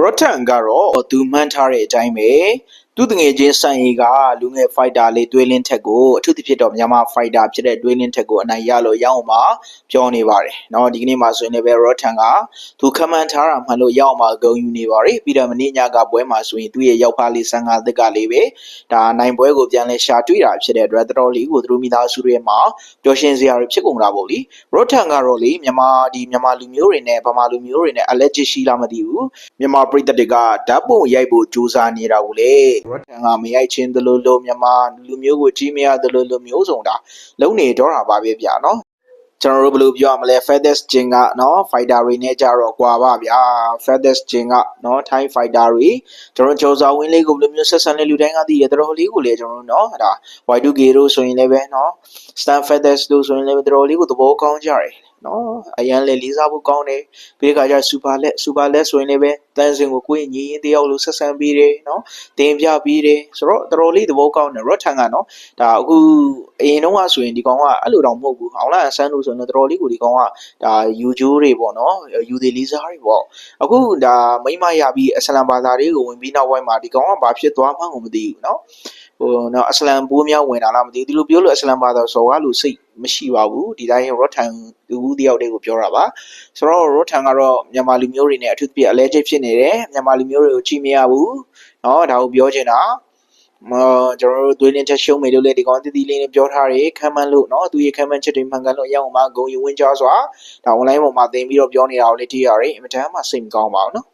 Rotten ကတော့သူမှန်းထားတဲ့အတိုင်းပဲ သူ့တငယ်ချင်းဆိုင်ရီကလူငယ်ဖိုက်တာလေးတွေးလင်းထက်ကိုအထူးသဖြင့်တော့မြန်မာဖိုက်တာဖြစ်တဲ့တွေးလင်းထက်ကိုအနိုင်ရလို့ရအောင်ပါပြောနေပါတယ်။နော်ဒီကနေ့မှာဆိုရင်လည်းရော့ထန်ကသူခမန်ထားတာမှန်လို့ရအောင်ပါဂုံယူနေပါတယ်။ပြီးတော့မနေ့ညကပွဲမှာဆိုရင်သူ့ရဲ့ရောက်ဖားလေး15သက်ကလေးပဲဒါနိုင်ပွဲကိုပြန်လဲရှာတွေ့တာဖြစ်တဲ့အတွက်တော်တော်လေးကိုသူတို့မိသားစုတွေမှာပျော်ရွှင်စရာတွေဖြစ်ကုန်တာပေါ့လေ။ရော့ထန်ကတော့လေမြန်မာဒီမြန်မာလူမျိုးတွေနဲ့ဗမာလူမျိုးတွေနဲ့ allergy ရှိလားမသိဘူး။မြန်မာပြည်သက်တွေကဓာတ်ပုံရိုက်ဖို့ကြိုးစားနေတာကိုလေရတန်ကမရိုက်ချင်းသလိုလိုမြန်မာလူမျိုးကိုကြီးမရသလိုလိုမျိုးစုံတာလုံးနေတော့တာပါပဲဗျာနော်ကျွန်တော်တို့ဘယ်လိုပြောရမလဲ feathers gin ကနော် fighter တွေနဲ့ကြတော့ကွာပါဗျာ feathers gin ကနော် Thai fighter တွေကျွန်တော်ကြော်စာဝင်းလေးကိုဘယ်လိုမျိုးဆက်ဆံလဲလူတိုင်းကသိရတော်တော်လေးကိုလေကျွန်တော်တို့နော်ဒါ Y2K တို့ဆိုရင်လည်းပဲနော် stand feathers တို့ဆိုရင်လည်းတော်တော်လေးကိုသဘောကောင်းကြတယ် နော်အရန်လေလေးစားဖို့ကောင်းတယ်ပြီးခါကျစူပါလက်စူပါလက်ဆိုရင်လည်းပဲတန်းစင်ကိုကိုယ့်ညီရင်တယောက်လိုဆက်ဆံပြီးတယ်နော်တင်ပြပြီးတယ်ဆိုတော့တော်တော်လေးသဘောကောင်းတယ်ရော့ထန်ကနော်ဒါအခုအရင်တော့ကဆိုရင်ဒီကောင်ကအဲ့လိုတော့မဟုတ်ဘူးအောင်လာဆန်းလို့ဆိုရင်တော်တော်လေးကိုဒီကောင်ကဒါယူဂျိုးတွေပေါ့နော်ယူသေးလေးစားတွေပေါ့အခုဒါမိမရပြီးအစလမ်ဘာသာတွေကိုဝင်ပြီးနောက်ပိုင်းမှာဒီကောင်ကဘာဖြစ်သွားမှန်းကိုမသိဘူးနော်ဟိုနော်အစလမ်ပိုးများဝင်လာလားမသိဘူးဒီလိုပြောလို့အစလမ်ဘာသာစော်ကားလို့စိတ် မရှိပါဘူးဒီတိုင်းရော့ထန်လူဦးတယောက်တည်းကိုပြောတာပါဆိုတော့ရော့ထန်ကတော့မြန်မာလူမျိုးတွေနဲ့အထူးသဖြင့် allergic ဖြစ်နေတယ်မြန်မာလူမျိုးတွေကိုချိမရဘူးเนาะဒါကိုပြောချင်တာမကျွန်တော်တို့သွေးလင်းချက်ရှုံးမေလို့လေဒီကောင်တည်တည်လေးနဲ့ပြောထားတယ်ခံမှန်းလို့เนาะသူရဲ့ခံမှန်းချက်တွေမှန်ကန်လို့အရောက်မှာဂုံယူဝင်းကြစွာဒါ online ပေါ်မှာသင်ပြီးတော့ပြောနေတာကိုလေသိရတယ်အင်မတန်မှစိတ်မကောင်းပါဘူးเนาะ